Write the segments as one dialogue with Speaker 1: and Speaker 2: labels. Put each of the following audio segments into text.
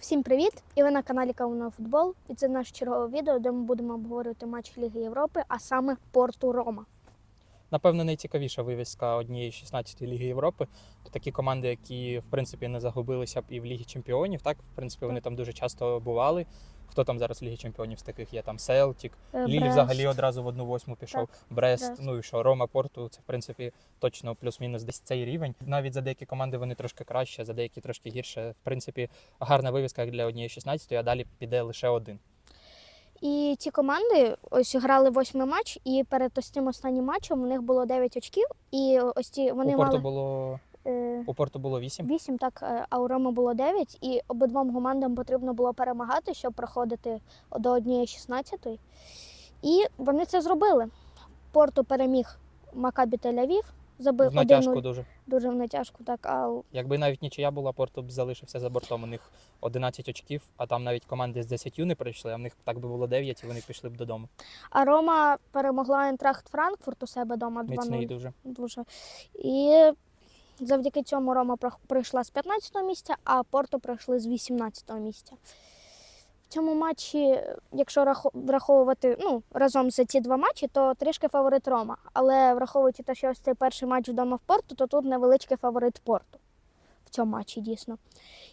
Speaker 1: Всім привіт! І ви на каналі Кавуна Футбол. І це наше чергове відео, де ми будемо обговорювати матч Ліги Європи, а саме Порту Рома.
Speaker 2: Напевно, найцікавіша вивіска однієї 16 Ліги Європи. Такі команди, які в принципі не загубилися б і в Лігі Чемпіонів. Так, в принципі, вони там дуже часто бували. Хто там зараз в Лігі Чемпіонів з таких є? Там Селтік,
Speaker 1: Е,
Speaker 2: Лілі взагалі одразу в одну восьму пішов. Брест,
Speaker 1: Брест.
Speaker 2: ну і що, Рома Порту, це в принципі точно плюс-мінус десь цей рівень. Навіть за деякі команди вони трошки краще, за деякі трошки гірше. В принципі, гарна вивіска як для однієї 16, а далі піде лише один.
Speaker 1: І ці команди ось грали восьмий матч, і перед ось цим останнім матчем у них було 9 очків. І ось ці вони
Speaker 2: у Порту
Speaker 1: мали
Speaker 2: було
Speaker 1: е,
Speaker 2: у Порту було 8.
Speaker 1: 8, так, е, а у Рома було 9. І обидвом командам потрібно було перемагати, щоб проходити до однієї 16. І вони це зробили. Порту переміг Макабі Тель-Авів, забив 1-0.
Speaker 2: дуже.
Speaker 1: Дуже в натяжку, так. А
Speaker 2: Якби навіть нічия була, Порту б залишився за бортом. У них 11 очків, а там навіть команди з 10 не прийшли, а в них так би було 9, і вони пішли б додому.
Speaker 1: А Рома перемогла Ентрахт Франкфурт у себе вдома 2-0.
Speaker 2: Міцний дуже.
Speaker 1: Дуже. І завдяки цьому Рома прийшла з 15-го місця, а Порту прийшли з 18-го місця. В цьому матчі, якщо враховувати ну, разом за ці два матчі, то трішки фаворит Рома. Але враховуючи те, що ось цей перший матч вдома в Порту, то тут невеличкий фаворит Порту в цьому матчі дійсно.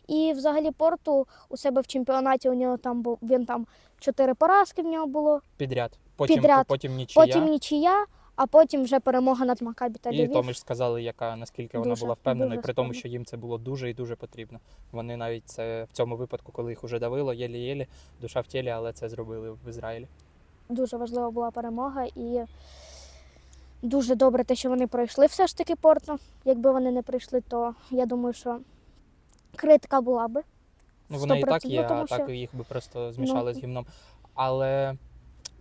Speaker 1: І взагалі Порту у себе в чемпіонаті у нього там був він там чотири поразки в нього було.
Speaker 2: Підряд. Потім,
Speaker 1: Підряд.
Speaker 2: потім нічия.
Speaker 1: Потім нічия, а потім вже перемога над Макабі та
Speaker 2: І то ми ж сказали, яка наскільки вона
Speaker 1: Дуже,
Speaker 2: була впевнена,
Speaker 1: дуже
Speaker 2: і при тому,
Speaker 1: впевнена.
Speaker 2: що їм це було дуже і дуже потрібно. Вони навіть це в цьому випадку, коли їх уже давило, єлі-єлі, душа в тілі, але це зробили в Ізраїлі.
Speaker 1: дуже важлива була перемога і дуже добре те, що вони пройшли все ж таки Порту. Якби вони не прийшли, то я думаю, що критика була би.
Speaker 2: Ну, вони і так
Speaker 1: 100%,
Speaker 2: є,
Speaker 1: ну, тому
Speaker 2: а так
Speaker 1: що-
Speaker 2: їх би просто змішали
Speaker 1: Ну.
Speaker 2: з гімном. Але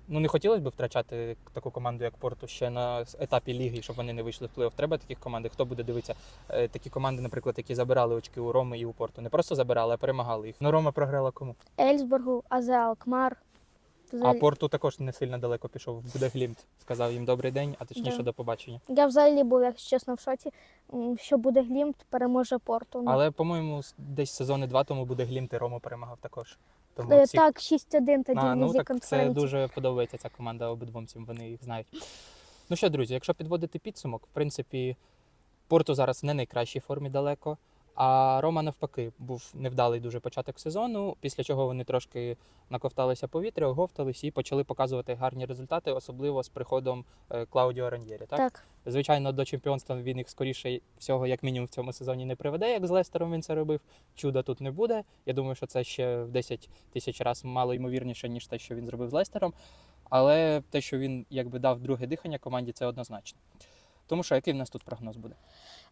Speaker 2: ну не хотілося б втрачати таку команду, як Порту, ще на етапі ліги, щоб вони не вийшли в плей-офф. Треба таких команд. Хто буде дивитися? Е, Такі команди, наприклад, які забирали очки у Роми і у Порту. Не просто забирали, а перемагали їх. Ну, Рома програла кому?
Speaker 1: Ельсбургу, Азе Алкмар.
Speaker 2: А
Speaker 1: Взагалі-
Speaker 2: Порту також не сильно далеко пішов. Буде Глімт. Сказав їм добрий день, а точніше
Speaker 1: Да.
Speaker 2: до побачення.
Speaker 1: Я взагалі був, якщо чесно, в шоці, м, що буде Глімт, переможе Порту. Ну,
Speaker 2: Але, по-моєму, с- десь сезони два тому буде Глімт і Рома перемагав також. Тому
Speaker 1: е,
Speaker 2: всі-
Speaker 1: Так, 6-1 тоді
Speaker 2: А,
Speaker 1: в
Speaker 2: ну
Speaker 1: лізі
Speaker 2: так це
Speaker 1: конференції.
Speaker 2: дуже подобається ця команда обидвом цим, вони їх знають. Ну що, друзі, якщо підводити підсумок, в принципі, Порту зараз не найкращій формі далеко. А Рома навпаки був невдалий дуже початок сезону, після чого вони трошки наковталися повітря, оговтались і почали показувати гарні результати, особливо з приходом е, Клаудіо Раньєрі. Так?
Speaker 1: Так,
Speaker 2: Звичайно, до чемпіонства він їх скоріше всього, як мінімум, в цьому сезоні не приведе, як з Лестером він це робив. Чуда тут не буде. Я думаю, що це ще в 10 тисяч разів мало ймовірніше, ніж те, що він зробив з Лестером. Але те, що він якби дав друге дихання команді, це однозначно. Тому що який в нас тут прогноз буде?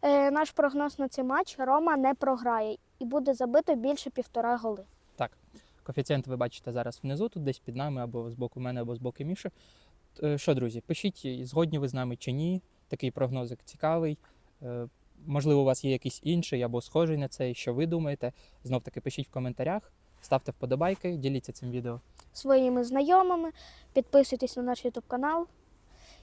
Speaker 1: е, наш прогноз на цей матч Рома не програє і буде забито більше півтора голи.
Speaker 2: Так, коефіцієнт ви бачите зараз внизу, тут десь під нами, або з боку мене, або з боку Міші. Е, Що, друзі, пишіть, згодні ви з нами чи ні. Такий прогнозик цікавий. Е, Можливо, у вас є якийсь інший або схожий на цей, що ви думаєте. Знов таки пишіть в коментарях, ставте вподобайки, діліться цим відео.
Speaker 1: Своїми знайомими, підписуйтесь на наш YouTube канал.